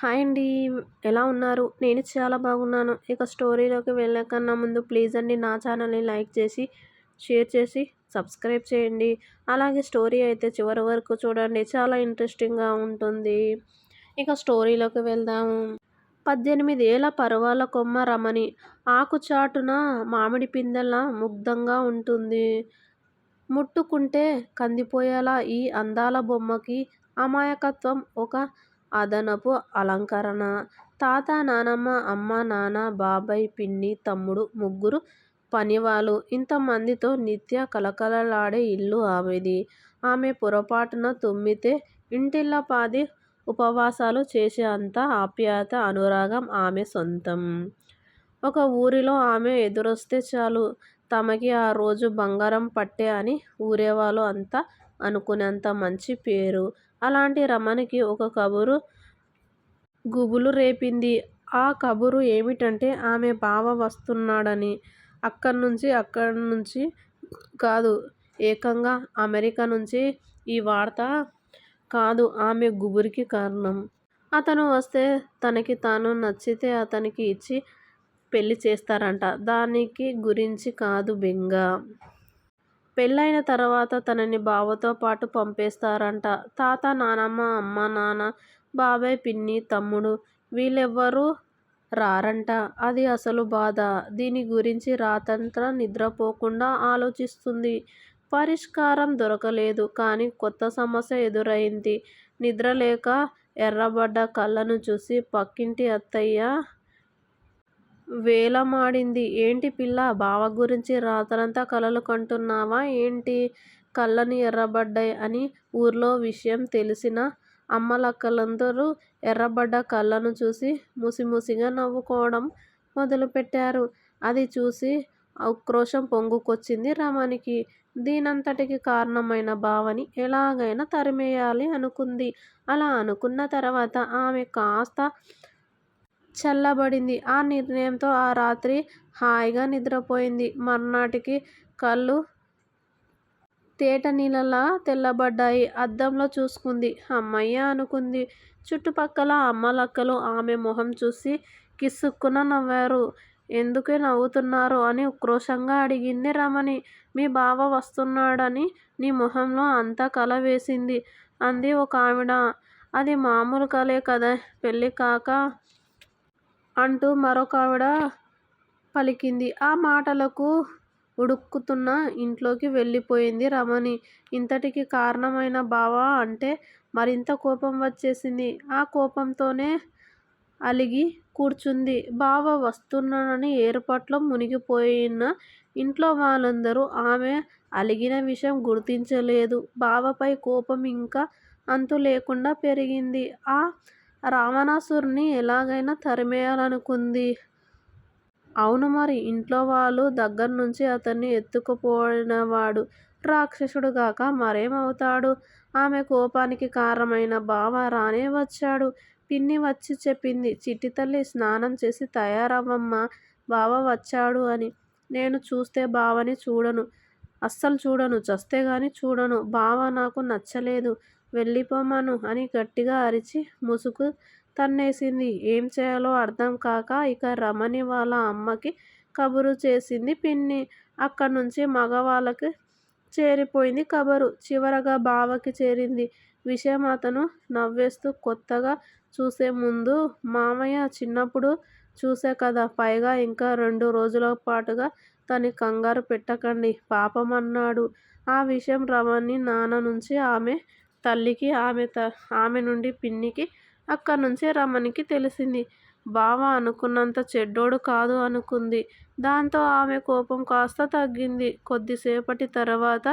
Hi అండి. ఎలా ఉన్నారు? నేను చాలా బాగున్నాను. ఇక స్టోరీలోకి వెళ్ళకన్నా ముందు ప్లీజ్ అండి నా ఛానల్ని లైక్ చేసి షేర్ చేసి సబ్స్క్రైబ్ చేయండి. అలాగే స్టోరీ అయితే చివరి వరకు చూడండి. చాలా ఇంట్రెస్టింగ్గా ఉంటుంది. ఇక స్టోరీలోకి వెళ్దాము పద్దెనిమిది ఏళ్ళ పర్వాల కొమ్మ రమణి. ఆకుచాటున మామిడి పిందెల ముగ్ధంగా ఉంటుంది. ముట్టుకుంటే కందిపోయేలా ఈ అందాల బొమ్మకి అమాయకత్వం ఒక అదనపు అలంకరణ. తాత, నానమ్మ, అమ్మ, నాన్న, బాబాయ్, పిన్ని, తమ్ముడు ముగ్గురు పనివాళ్ళు. ఇంతమందితో నిత్య కలకలలాడే ఇల్లు ఆమెది. ఆమె పొరపాటున తుమ్మితే ఇంటిల్లిపాది ఉపవాసాలు చేసే అంత ఆప్యాయత, అనురాగం ఆమె సొంతం. ఒక ఊరిలో ఆమె ఎదురొస్తే చాలు తమకి ఆ రోజు బంగారం పట్టే అని ఊరేవాళ్ళు అంతా అనుకునేంత మంచి పేరు. అలాంటి రమణికి ఒక కబురు గుబులు రేపింది. ఆ కబురు ఏమిటంటే ఆమె బావ వస్తున్నాడని. అక్కడి నుంచి అక్కడి నుంచి కాదు ఏకంగా అమెరికా నుంచి. ఈ వార్త కాదు ఆమె గుబురికి కారణం. అతను వస్తే తనకి తాను నచ్చితే అతనికి ఇచ్చి పెళ్ళి చేస్తారంట దానికి గురించి కాదు బెంగ. పెళ్ళయిన తర్వాత తనని బావతో పాటు పంపేస్తారంట తాత, నానమ్మ, అమ్మ, నాన్న, బాబాయ్, పిన్ని, తమ్ముడు వీళ్ళెవ్వరూ రారంట అది అసలు బాధ. దీని గురించి రాత్రంతా నిద్రపోకుండా ఆలోచిస్తుంది. పరిష్కారం దొరకలేదు. కానీ కొత్త సమస్య ఎదురైంది నిద్రలేక ఎర్రబడ్డ కళ్ళను చూసి పక్కింటి అత్తయ్య వేలమాడింది. ఏంటి పిల్లా! బావ గురించి రాత్రంతా కలలు కంటున్నావా ఏంటి? కళ్ళని ఎర్రబడ్డాయ్ అని ఊర్లో విషయం తెలిసిన అమ్మలక్కలందరూ ఎర్రబడ్డ కళ్ళను చూసి ముసిముసిగా నవ్వుకోవడం మొదలుపెట్టారు. అది చూసి ఆక్రోశం పొంగుకొచ్చింది రమణికి. దీనంతటికీ కారణమైన బావని ఎలాగైనా తరిమెయ్యాలి అనుకుంది. అలా అనుకున్న తర్వాత ఆమె కాస్త చల్లబడింది. ఆ నిర్ణయంతో ఆ రాత్రి హాయిగా నిద్రపోయింది. మర్నాటికి కళ్ళు తేటనీళ్ళలా తెల్లబడ్డాయి. అద్దంలో చూసుకుంది. హమ్మయ్య అనుకుంది. చుట్టుపక్కల అమ్మలక్కలు ఆమె మొహం చూసి కిసుక్కున నవ్వారు. ఎందుకే నవ్వుతున్నారు? అని ఉక్రోషంగా అడిగింది రమణి. మీ బావ వస్తున్నాడని నీ మొహంలో అంత కల వేసింది అంది ఒకావిడ. అది మామూలు కలే కదా పెళ్ళికాక అంటూ మరొకావిడ పలికింది. ఆ మాటలకు ఉడుక్కుతున్న ఇంట్లోకి వెళ్ళిపోయింది రమణి. ఇంతటికి కారణమైన బావ అంటే మరింత కోపం వచ్చేసింది. ఆ కోపంతోనే అలిగి కూర్చుంది. బావ వస్తున్నాడని ఏర్పాట్లో మునిగిపోయిన ఇంట్లో వాళ్ళందరూ ఆమె అలిగిన విషయం గుర్తించలేదు. బావపై కోపం ఇంకా అంతులేకుండా పెరిగింది. ఆ రావణాసురుడ్ని ఎలాగైనా తరిమెయ్యాలనుకుంది. అవును మరి ఇంట్లోవాళ్ళ దగ్గర్నుంచి అతన్ని ఎత్తుకుపోయినవాడు రాక్షసుడుగాక మరేం మరేమవుతాడు ఆమె కోపానికి కారణమైన బావ రానే వచ్చాడు. పిన్ని వచ్చి చెప్పింది. చిట్టితల్లి స్నానం చేసి తయారవ్వమ్మా బావ వచ్చాడు అని. నేను చూస్తే బావని చూడను. అస్సలు చూడను. చస్తేగానీ చూడను. బావ నాకు నచ్చలేదు. వెళ్ళిపొమ్మను అని గట్టిగా అరిచి ముసుగు తన్నేసింది. ఏం చెయ్యాలో అర్థంకాక ఇక రమణి వాళ్ళ అమ్మకి కబురు చేసింది పిన్ని. అక్కడి నుంచి మగవాళ్ళకి చేరిపోయింది కబురు. చివరగా బావకి చేరింది విషయం. అతను నవ్వేస్తూ కొత్తగా చూసే ముందు మామయ్య చిన్నప్పుడు చూసే కదా పైగా ఇంకా రెండు రోజుల పాటుగా తని కంగారు పెట్టకండి పాపం అన్నాడు. ఆ విషయం రమణి నాన్న నుంచి ఆమె తల్లికి, ఆమె త ఆమె నుండి పిన్నికి, అక్కడి నుంచే రమణికి తెలిసింది. బావ అనుకున్నంత చెడ్డోడు కాదు అనుకుంది. దాంతో ఆమె కోపం కాస్త తగ్గింది. కొద్దిసేపటి తర్వాత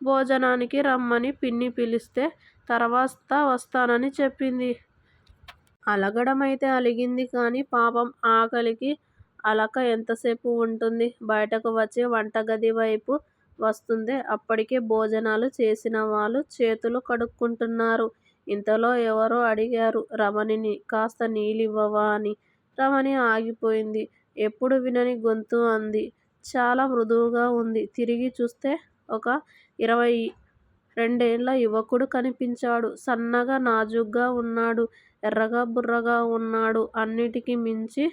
భోజనానికి రమ్మని పిన్ని పిలిస్తే తర్వాత వస్తానని చెప్పింది. అలగడమైతే అలిగింది కానీ పాపం ఆకలికి అలక ఎంతసేపు ఉంటుంది బయటకు వచ్చి వంటగదివైపు వస్తుంది అప్పటికే భోజనాలు చేసిన వాళ్ళు చేతులు కడుక్కుంటున్నారు. ఇంతలో ఎవరో అడిగారు రమణిని కాస్త నీళ్ళివ్వవా అని. రమణి ఆగిపోయింది. ఎప్పుడు వినని గొంతు అంది. చాలా మృదువుగా ఉంది తిరిగి చూస్తే ఒక ఇరవై రెండేళ్ళ యువకుడు కనిపించాడు. సన్నగా నాజూగ్గా ఉన్నాడు ఎర్రగా బుర్రగా ఉన్నాడు. అన్నిటికీ మించి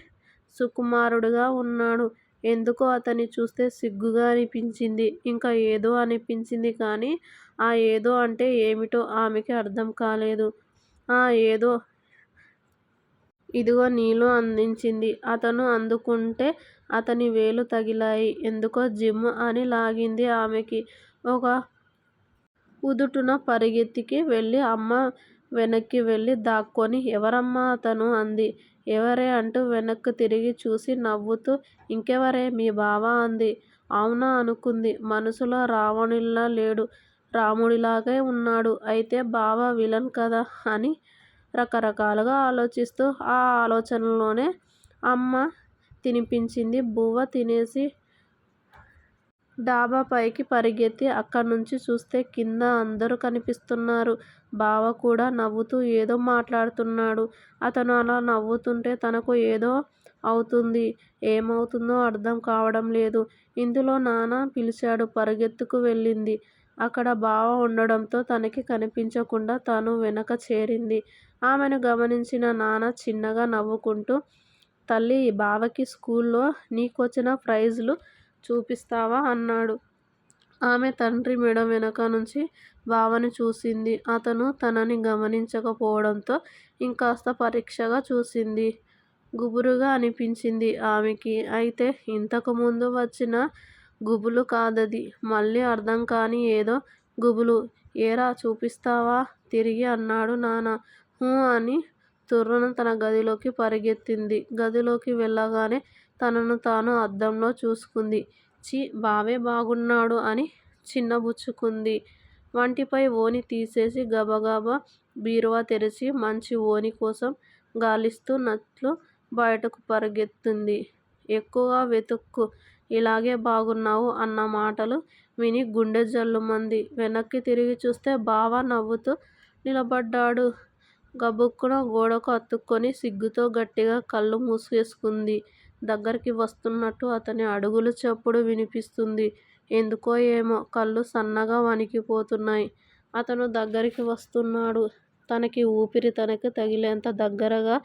సుకుమారుడుగా ఉన్నాడు. ఎందుకో అతన్ని చూస్తే సిగ్గుగా అనిపించింది. ఇంకా ఏదో అనిపించింది కానీ ఆ ఏదో అంటే ఏమిటో ఆమెకి అర్థం కాలేదు. ఆ ఏదో ఇదిగో నీళ్ళు అందించింది. అతను అందుకుంటే అతని వేలు తగిలాయి. ఎందుకో జిమ్ అని లాగింది ఆమెకి. ఒక ఉదుటున పరిగెత్తికి వెళ్ళి అమ్మ వెనక్కి వెళ్ళి దాక్కుని ఎవరమ్మా అతను? అంది. ఎవరే అంటూ వెనక్కు తిరిగి చూసి నవ్వుతూ ఇంకెవరే? మీ బావ అంది. అవునా అనుకుంది. మనసులో రావణుడిలా లేడు. రాముడిలాగే ఉన్నాడు. అయితే బావ విలన్ కదా అని రకరకాలుగా ఆలోచిస్తూ ఆ ఆలోచనల్లోనే అమ్మ తినిపించింది బువ్వ తినేసి డాబా పైకి పరిగెత్తి పరుగెత్తి అక్కడ్నుంచి చూస్తే కింద అందరూ కనిపిస్తున్నారు. బావ కూడా నవ్వుతూ ఏదో మాట్లాడుతున్నాడు. అతను అలా నవ్వుతుంటే తనకు ఏదో అవుతుంది ఏమవుతుందో అర్థం కావడం లేదు. ఇంతలో నాన్న పిలిచాడు. పరుగెత్తుకు వెళ్ళింది. అక్కడ బావ ఉండడంతో తనకి కనిపించకుండా తను వెనక చేరింది. ఆమెను గమనించిన నాన్న చిన్నగా నవ్వుకుంటూ తల్లీ! బావకి స్కూల్లో నీకొచ్చిన ప్రైజులు చూపిస్తావా? అన్నాడు. ఆమె తండ్రి మెడ వెనక నుంచి బావని చూసింది. అతను తనని గమనించకపోవడంతో ఇంకాస్త పరీక్షగా చూసింది. గుబురుగా అనిపించింది ఆమెకి. అయితే ఇంతకు ముందు వచ్చిన గుబులు కాదది. మళ్ళీ అర్థం కాని ఏదో గుబులు. ఏరా చూపిస్తావా? తిరిగి అన్నాడు నాన్న. హూ అని తుర్రున తన గదిలోకి పరిగెత్తింది గదిలోకి వెళ్ళగానే తనను తాను అద్దంలో చూసుకుంది. ఛీ బావే బాగున్నాడు అని చిన్నబుచ్చుకుంది. వంటిపై ఓణి తీసేసి గబగబా బీరువా తెరిచి మంచి ఓణి కోసం గాలిస్తూ నట్లు బయటకు పరుగెత్తింది. ఎక్కువగా వెతుక్కు ఇలాగే బాగున్నావు అన్న మాటలు విని గుండె జల్లుమంది. వెనక్కి తిరిగి చూస్తే బావ నవ్వుతూ నిలబడ్డాడు. గబుక్కున గోడకు అతుక్కుని సిగ్గుతో గట్టిగా కళ్ళు మూసేసుకుంది. దగ్గరికి వస్తున్నట్టు అతని అడుగుల చప్పుడు వినిపిస్తుంది. ఎందుకో ఏమో కళ్ళు సన్నగా వణికిపోతున్నాయి. అతను దగ్గరికి వస్తున్నాడు. తనకి ఊపిరి తనకి తగిలేంత దగ్గరగా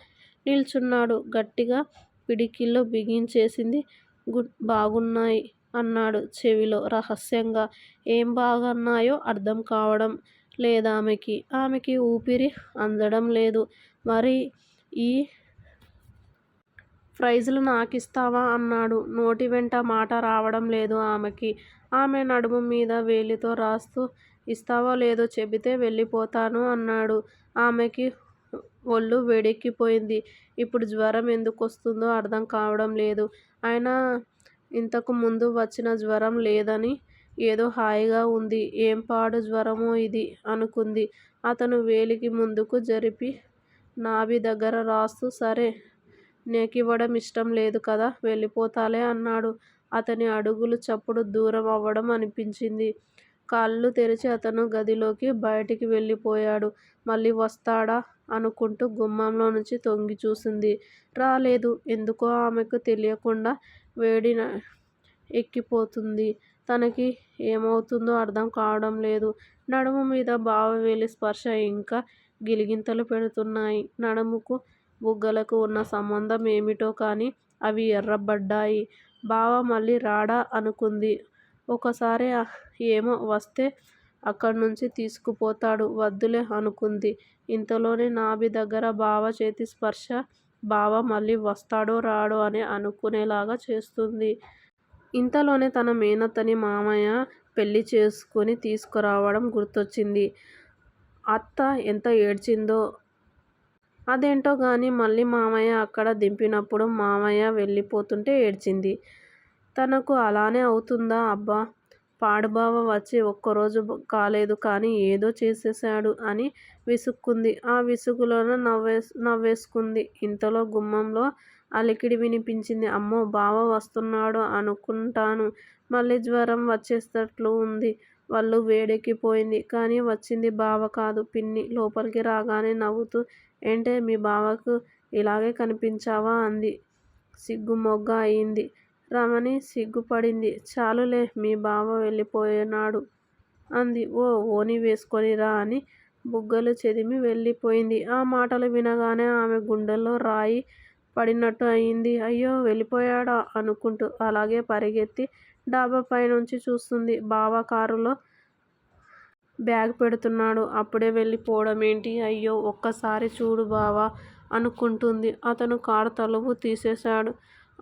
నిల్చున్నాడు. గట్టిగా పిడికిళ్ళు బిగించేసింది. గుడ్ బాగున్నాయి అన్నాడు చెవిలో రహస్యంగా. ఏం బాగున్నాయో అర్థం కావడం లేదామెకి. ఆమెకి ఊపిరి అందడం లేదు. మరి ఈ ప్రైజులు నాకిస్తావా? అన్నాడు. నోటి వెంట మాట రావడం లేదు ఆమెకి. ఆమె నడుము మీద వేలితో రాస్తూ ఇస్తావో లేదో చెబితే వెళ్ళిపోతాను అన్నాడు. ఆమెకి ఒళ్ళు వేడెక్కిపోయింది. ఇప్పుడు జ్వరం ఎందుకు వస్తుందో అర్థం కావడం లేదు. అయినా ఇంతకు ముందు వచ్చిన జ్వరం లేదని ఏదో హాయిగా ఉంది. ఏం పాడు జ్వరమో ఇది అనుకుంది. అతను వేలికి ముందుకు జరిపి నాభి దగ్గర రాస్తూ సరే నీకివ్వడం ఇష్టం లేదు కదా వెళ్ళిపోతాలే అన్నాడు. అతని అడుగులు చప్పుడు దూరం అవ్వడం అనిపించింది. కళ్ళు తెరిచి అతను గదిలోకి బయటికి వెళ్ళిపోయాడు. మళ్ళీ వస్తాడా అనుకుంటూ గుమ్మంలో నుంచి తొంగి చూసింది. రాలేదు. ఎందుకో ఆమెకు తెలియకుండా వేడి ఎక్కిపోతుంది తనకి ఏమవుతుందో అర్థం కావడం లేదు. నడుము మీద బావ వేలి స్పర్శ ఇంకా గిలిగింతలు పెడుతున్నాయి. నడుముకు బుగ్గలకు ఉన్న సంబంధం ఏమిటో కానీ అవి ఎర్రబడ్డాయి. బావ మళ్ళీ రాడా అనుకుంది. ఒకసారి ఏమో వస్తే అక్కడి నుంచి తీసుకుపోతాడు. వద్దులే అనుకుంది. ఇంతలోనే నాభి దగ్గర బావ చేతి స్పర్శ బావ మళ్ళీ వస్తాడో రాడో అని అనుకునేలాగా చేస్తుంది ఇంతలోనే తన మేనత్తని మామయ్య పెళ్ళి చేసుకొని తీసుకురావడం గుర్తొచ్చింది. అత్త ఎంత ఏడ్చిందో. అదేంటో కానీ మళ్ళీ మామయ్య అక్కడ దింపినప్పుడు మామయ్య వెళ్ళిపోతుంటే ఏడ్చింది. తనకు అలానే అవుతుందా? అబ్బా పాడుబావ వచ్చి ఒక్కరోజు కాలేదు కానీ ఏదో చేసేసాడు అని విసుక్కుంది. ఆ విసుగులోనే నవ్వేసుకుంది. ఇంతలో గుమ్మంలో అలికిడి వినిపించింది. అమ్మో బావ వస్తున్నాడు అనుకుంటాను. మళ్ళీ జ్వరం వచ్చేటట్లు ఉంది. వళ్ళు వేడెక్కిపోయింది. కానీ వచ్చింది బావ కాదు పిన్ని. లోపలికి రాగానే నవ్వుతూ ఏంటే మీ బావకు ఇలాగే కనిపించావా? అంది. సిగ్గుమొగ్గ అయింది. రమణి సిగ్గుపడింది. చాలులే మీ బావ వెళ్ళిపోనాడు అంది. ఓ ఓణి వేసుకుని రా అని బుగ్గలు చెదిమి వెళ్ళిపోయింది. ఆ మాటలు వినగానే ఆమె గుండెల్లో రాయి పడినట్టు అయింది. అయ్యో వెళ్ళిపోయాడా అనుకుంటూ అలాగే పరిగెత్తి డాబా పైనుంచి చూస్తుంది. బావ కారులో బ్యాగ్ పెడుతున్నాడు. అప్పుడే వెళ్ళిపోవడం ఏంటి అయ్యో ఒక్కసారి చూడు బావా అనుకుంటుంది. అతను కారు తలుపు తీసేశాడు.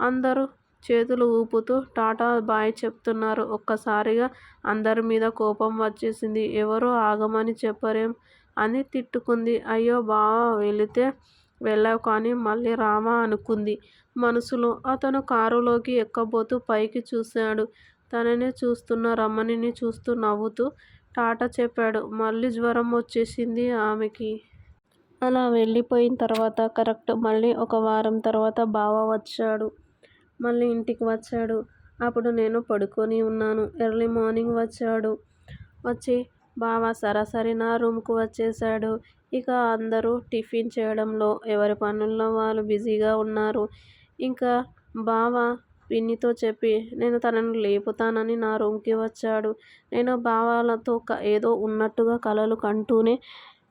అందరూ చేతులు ఊపుతూ టాటా బాయ్ చెప్తున్నారు. ఒక్కసారిగా అందరి మీద కోపం వచ్చేసింది. ఎవరో ఆగమని చెప్పరేం? అని తిట్టుకుంది. అయ్యో బావా వెళితే వెళ్ళావు కానీ మళ్ళీ రామా అనుకుంది మనసులో. అతను కారులోకి ఎక్కబోతూ పైకి చూశాడు. తననే చూస్తున్న రమణిని చూస్తూ నవ్వుతూ టాటా చెప్పాడు. మళ్ళీ జ్వరం వచ్చేసింది ఆమెకి. అలా వెళ్ళిపోయిన తర్వాత కరెక్ట్ మళ్ళీ ఒక వారం తర్వాత బావ వచ్చాడు. మళ్ళీ ఇంటికి వచ్చాడు. అప్పుడు నేను పడుకొని ఉన్నాను. ఎర్లీ మార్నింగ్ వచ్చాడు. వచ్చి బావ సరాసరి నా రూమ్కు వచ్చేసాడు ఇక అందరూ టిఫిన్ చేయడంలో ఎవరి పనుల్లో వాళ్ళు బిజీగా ఉన్నారు. ఇంకా బావ పిన్నితో చెప్పి నేను తనని లేపుతానని నా రూమ్కి వచ్చాడు. నేను బావలతో ఏదో ఉన్నట్టుగా కలలు కంటూనే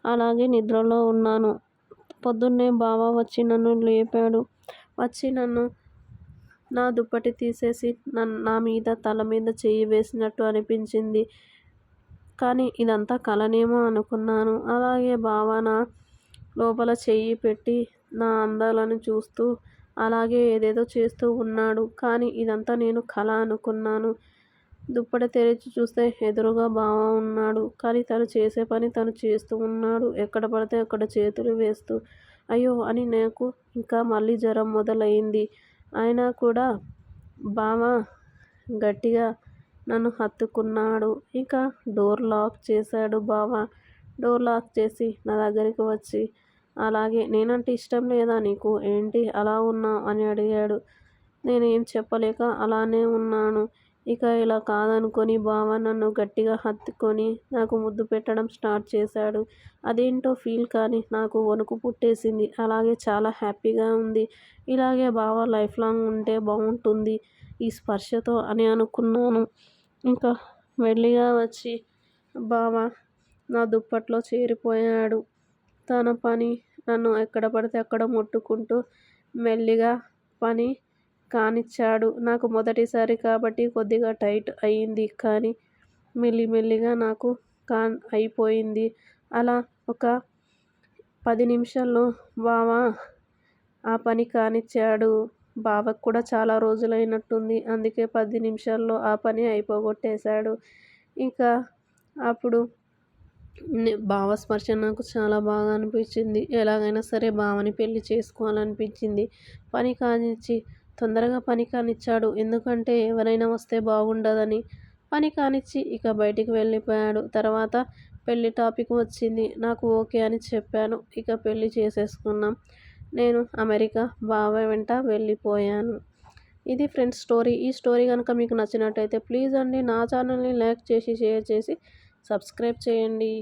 అలాగే నిద్రలో ఉన్నాను. పొద్దున్నే బావ వచ్చి నన్ను లేపాడు. వచ్చి నన్ను నా దుప్పటి తీసేసి నా మీద తల మీద చేయి వేసినట్టు అనిపించింది. కానీ ఇదంతా కలనేమో అనుకున్నాను. అలాగే భావన నా లోపల చెయ్యి పెట్టి నా అందాలను చూస్తూ అలాగే ఏదేదో చేస్తూ ఉన్నాడు. కానీ ఇదంతా నేను కల అనుకున్నాను. దుప్పటి తెరిచి చూస్తే ఎదురుగా బావ ఉన్నాడు. కానీ తను చేసే పని తను చేస్తూ ఉన్నాడు. ఎక్కడ పడితే అక్కడ చేతులు వేస్తూ. అయ్యో అని నాకు ఇంకా మళ్ళీ జ్వరం మొదలైంది అయినా కూడా బావ గట్టిగా నన్ను హత్తుకున్నాడు. ఇక డోర్ లాక్ చేశాడు బావ. డోర్ లాక్ చేసి నా దగ్గరికి వచ్చి అలాగే నేనంటే ఇష్టం లేదా నీకు? ఏంటి అలా ఉన్నావు అని అడిగాడు. నేనేం చెప్పలేక అలానే ఉన్నాను. ఇక ఇలా కాదనుకొని బావ నన్ను గట్టిగా హత్తుకొని నాకు ముద్దు పెట్టడం స్టార్ట్ చేశాడు. అదేంటో ఫీల్ కానీ నాకు వణుకు పుట్టేసింది. అలాగే చాలా హ్యాపీగా ఉంది. ఇలాగే బావ లైఫ్ లాంగ్ ఉంటే బాగుంటుంది ఈ స్పర్శతో అని అనుకున్నాను. ఇంకా మెల్లిగా వచ్చి బావ నా దుప్పట్లో చేరిపోయాడు. తన పని నన్ను ఎక్కడ పడితే అక్కడ ముట్టుకుంటూ మెల్లిగా పని కానిచ్చాడు. నాకు మొదటిసారి కాబట్టి కొద్దిగా టైట్ అయింది. కానీ మెల్లిమెల్లిగా నాకు కాన్ అయిపోయింది. అలా ఒక పది నిమిషాల్లో బావ ఆ పని కానిచ్చాడు. బావకు కూడా చాలా రోజులైనట్టుంది. అందుకే పది నిమిషాల్లో ఆ పని అయిపోగొట్టేశాడు. ఇంకా అప్పుడు బావ స్పర్శ నాకు చాలా బాగా అనిపించింది. ఎలాగైనా సరే బావని పెళ్ళి చేసుకోవాలనిపించింది. పని కానిచ్చి తొందరగా పని కానిచ్చాడు. ఎందుకంటే ఎవరైనా వస్తే బాగుండదని. పని కానిచ్చి ఇక బయటికి వెళ్ళిపోయాడు. తర్వాత పెళ్ళి టాపిక్ వచ్చింది. నాకు ఓకే అని చెప్పాను. ఇక పెళ్ళి చేసేసుకున్నాం. నేను అమెరికా బావ వెంట వెళ్ళిపోయాను. ఇది ఫ్రెండ్స్ స్టోరీ. ఈ స్టోరీ కనుక మీకు నచ్చినట్టయితే ప్లీజ్ అండి నా ఛానల్ని లైక్ చేసి షేర్ చేసి సబ్స్క్రైబ్ చేయండి.